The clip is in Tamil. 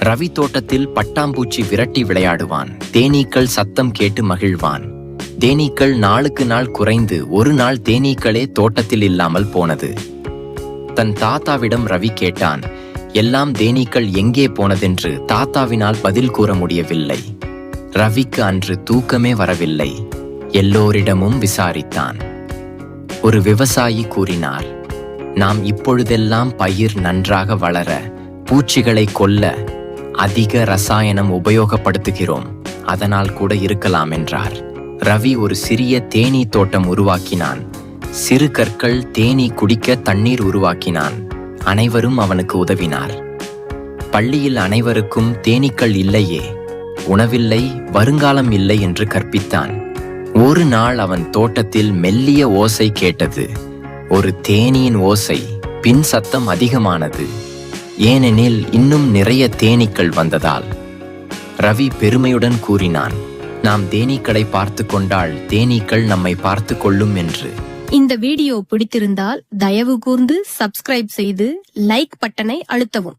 ரவி தோட்டத்தில் பட்டாம்பூச்சி விரட்டி விளையாடுவான். தேனீக்கள் சத்தம் கேட்டு மகிழ்வான். தேனீக்கள் நாளுக்கு நாள் குறைந்து ஒரு நாள் தேனீக்களே தோட்டத்தில் இல்லாமல் போனது. தன் தாத்தாவிடம் ரவி கேட்டான் எல்லாம் தேனீக்கள் எங்கே போனதென்று தாத்தாவினால் பதில் கூற முடியவில்லை. ரவிக்கு அன்று தூக்கமே வரவில்லை. எல்லோரிடமும் விசாரித்தான். ஒரு விவசாயி கூறினார் நாம் இப்பொழுதெல்லாம் பயிர் நன்றாக வளர பூச்சிகளை கொல்ல அதிக ரசாயனம் உபயோகப்படுத்துகிறோம். அதனால் கூட இருக்கலாம் என்றார். ரவி ஒரு சிறிய தேனீ தோட்டம் உருவாக்கினான். சிறு கற்கள் தேனீ குடிக்க தண்ணீர் உருவாக்கினான். அனைவரும் அவனுக்கு உதவினார். பள்ளியில் அனைவருக்கும் தேனீக்கள் இல்லையே உணவில்லை வருங்காலம் இல்லை என்று கற்பித்தான். ஒரு நாள் அவன் தோட்டத்தில் மெல்லிய ஓசை கேட்டது. ஒரு தேனியின் ஓசை பின் சத்தம் அதிகமானது. ஏனெனில் இன்னும் நிறைய தேனீக்கள் வந்ததால். ரவி பெருமையுடன் கூறினான் நாம் தேனீக்களை பார்த்து கொண்டால் தேனீக்கள் நம்மை பார்த்து கொள்ளும் என்று. இந்த வீடியோ பிடித்திருந்தால் தயவு கூர்ந்து சப்ஸ்கிரைப் செய்து லைக் பட்டனை அழுத்தவும்.